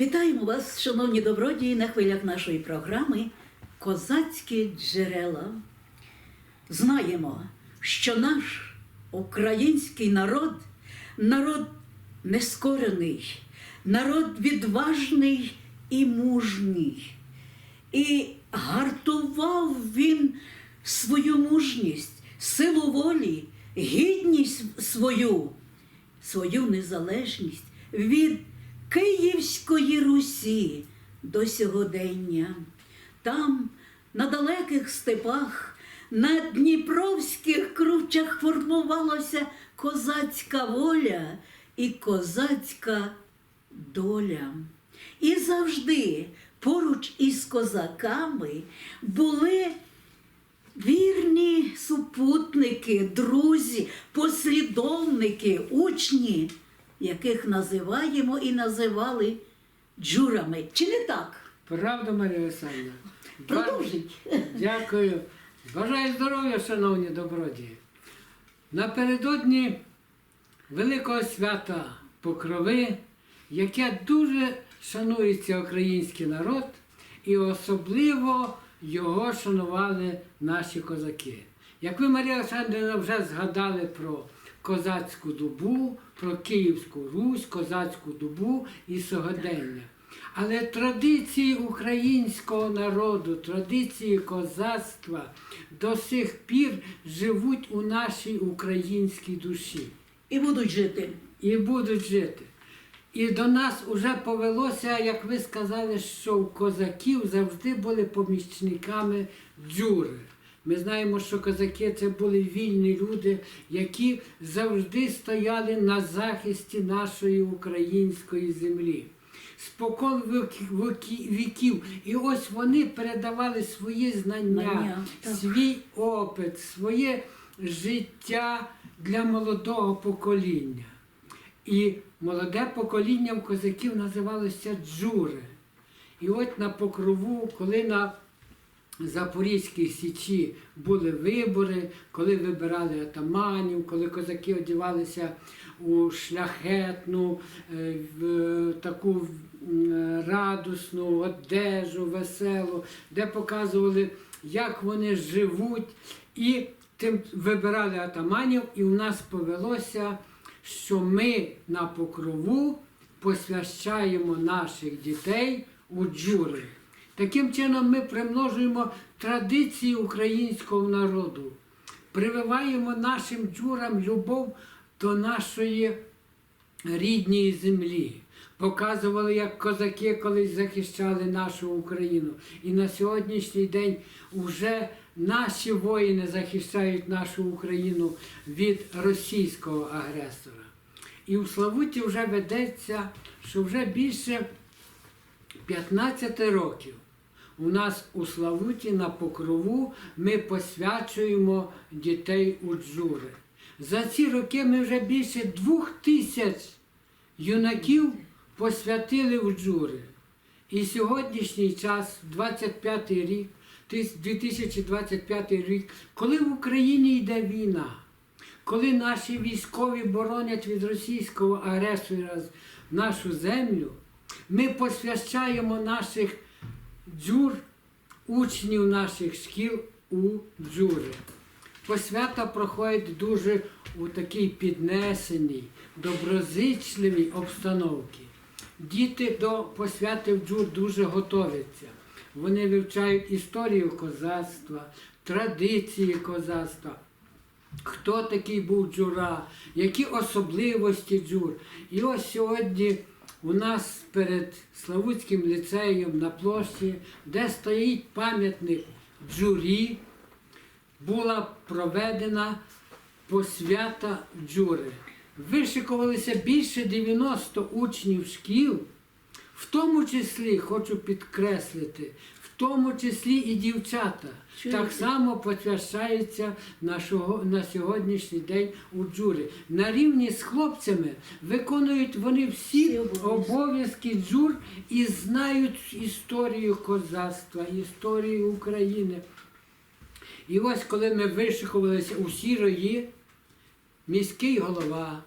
Вітаємо вас, шановні добродії, на хвилях нашої програми Козацькі джерела. Знаємо, що наш український народ народ нескорений, народ відважний і мужній. І гартував він свою мужність, силу волі, гідність свою, свою незалежність від Київської Русі до сьогодення. Там, на далеких степах, на дніпровських кручах формувалася козацька воля і козацька доля. І завжди поруч із козаками були вірні супутники, друзі, послідовники, учні, яких називаємо і називали джурами. Чи не так? Правда, Марія Олександровна? Продовжіть. Дякую. Бажаю здоров'я, шановні добродії. Напередодні великого свята Покрови, яке дуже шанується український народ, і особливо його шанували наші козаки. Як ви, Марія Олександрівна, вже згадали про козацьку добу, про Київську Русь, козацьку добу і сьогодення. Але традиції українського народу, традиції козацтва до сих пір живуть у нашій українській душі І будуть жити. і будуть жити. І до нас вже повелося, як ви сказали, що у козаків завжди були помічниками джури. Ми знаємо, що козаки це були вільні люди, які завжди стояли на захисті нашої української землі. Спокон віків. І ось вони передавали свої знання, свій опит, своє життя для молодого покоління. І молоде покоління в козаків називалося джури. І от на покрову, коли на Запорізькій Січі були вибори, коли вибирали атаманів, коли козаки одягалися у шляхетну, е, в таку м, радісну одежу, веселу, де показували, як вони живуть, і тим вибирали атаманів, і в нас повелося, що ми на покрову посвящаємо наших дітей у джури. Таким чином ми примножуємо традиції українського народу, прививаємо нашим джурам любов до нашої рідної землі. Показували, як козаки колись захищали нашу Україну. І на сьогоднішній день вже наші воїни захищають нашу Україну від російського агресора. І у Славуті вже ведеться, що вже більше 15 років у нас у Славуті на покрову ми посвячуємо дітей у джури. За ці роки ми вже більше двох тисяч юнаків посвятили у джури. І сьогоднішній час, 25 рік, 2025 рік, коли в Україні йде війна, коли наші військові боронять від російського агресора нашу землю, ми посвящаємо наших джур, учнів наших шкіл у джури. Посвята проходить дуже у такій піднесеній, доброзичливій обстановці. Діти до посвяти в джур дуже готовляться. Вони вивчають історію козацтва, традиції козацтва, хто такий був джура, які особливості джур. І ось сьогодні у нас перед Славутським ліцеєм на площі, де стоїть пам'ятник джурі, була проведена посвята джури. Вишикувалися більше 90 учнів шкіл, в тому числі, хочу підкреслити, тому числі і дівчата. Чуєте? Так само посвящаються на, шого- на сьогоднішній день у джурі. На рівні з хлопцями виконують вони всі обов'язки. обов'язки джур і знають історію козацтва, історію України. І ось коли ми вишикувалися усі рої, міський голова,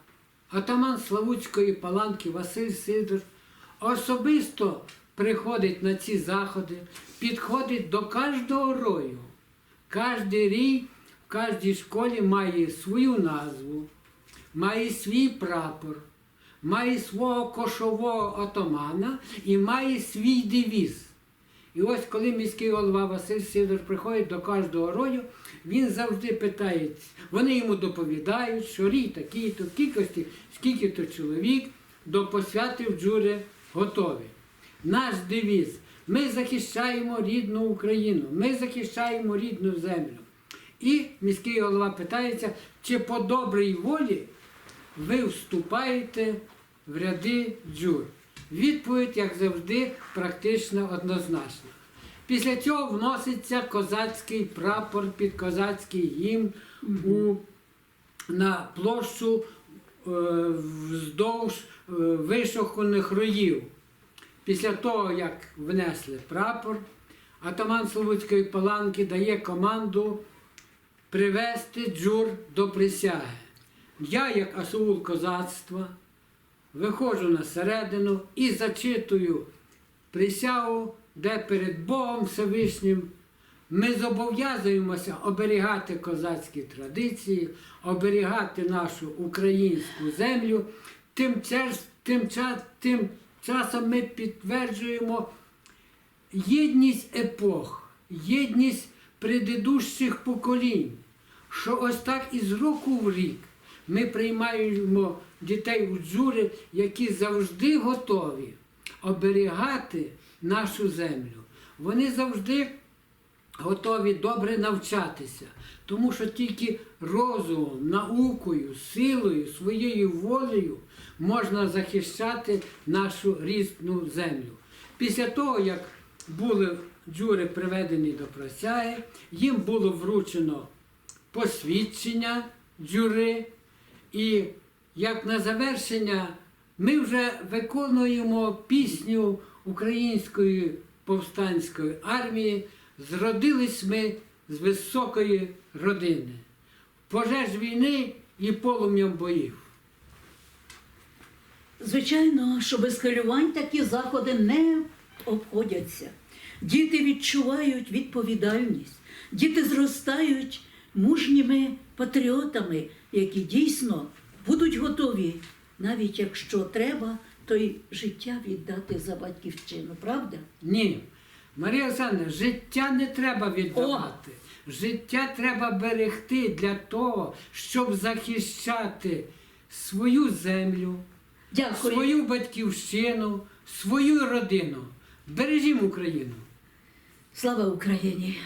атаман Славутської паланки Василь Сидор особисто приходить на ці заходи, підходить до кожного рою. Кожний рій в кожній школі має свою назву, має свій прапор, має свого кошового отамана і має свій девіз. І ось коли міський голова Василь Сидор приходить до кожного рою, він завжди питає, вони йому доповідають, що рій такий-то, в кількості, скільки-то чоловік до посвяти в джури готові. Наш девіз. Ми захищаємо рідну Україну, ми захищаємо рідну землю. І міський голова питається, чи по добрій волі ви вступаєте в ряди джур. Відповідь, як завжди, практично однозначна. Після цього вноситься козацький прапор під козацький гімн у, на площу е, вздовж е, вишуканих роїв. Після того, як внесли прапор, атаман Слободської паланки дає команду привести джур до присяги. Я, як асаул козацтва, виходжу на середину і зачитую присягу, де перед Богом Всевишнім ми зобов'язуємося оберігати козацькі традиції, оберігати нашу українську землю. Тим, тим, тим часом ми підтверджуємо єдність епох, єдність предыдущих поколінь, що ось так із року в рік ми приймаємо дітей у джури, які завжди готові оберігати нашу землю. Вони завжди готові добре навчатися, тому що тільки розумом, наукою, силою, своєю волею можна захищати нашу рідну землю. Після того, як були джури приведені до присяги, їм було вручено посвідчення джури, і як на завершення ми вже виконуємо пісню української повстанської армії. Зродились ми з високої родини, пожеж війни і полум'ям боїв. Звичайно, що без хвилювань такі заходи не обходяться. Діти відчувають відповідальність, діти зростають мужніми патріотами, які дійсно будуть готові, навіть якщо треба, то й життя віддати за батьківщину, правда? Ні. Марія Олександровна, життя не треба віддавати. Життя треба берегти для того, щоб захищати свою землю, Дякую. свою батьківщину, свою родину. Бережімо Україну. Слава Україні!